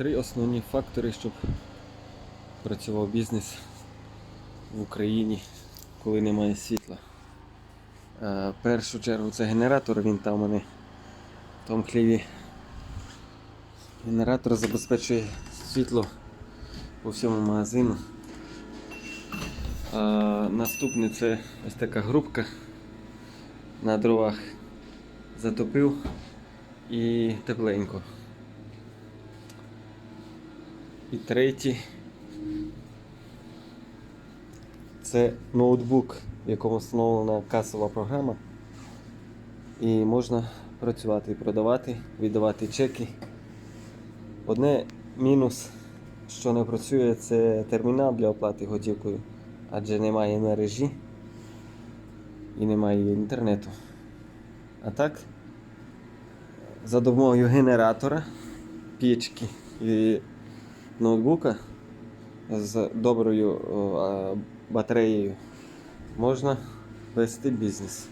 три основні фактори, щоб працював бізнес в Україні, коли немає світла. Е, В першу чергу це генератор, він там у мене в тому хліві. Генератор забезпечує світло по всьому магазину. А наступне це ось така грубка на дровах затопив і тепленько. І третій це ноутбук, в якому встановлена касова програма. І можна працювати, продавати, віддавати чеки. Одне мінус, що не працює, це термінал для оплати готівкою, адже немає мережі і немає інтернету. А так, за допомогою генератора, пічки і ноутбука з доброю батареєю можна вести бізнес.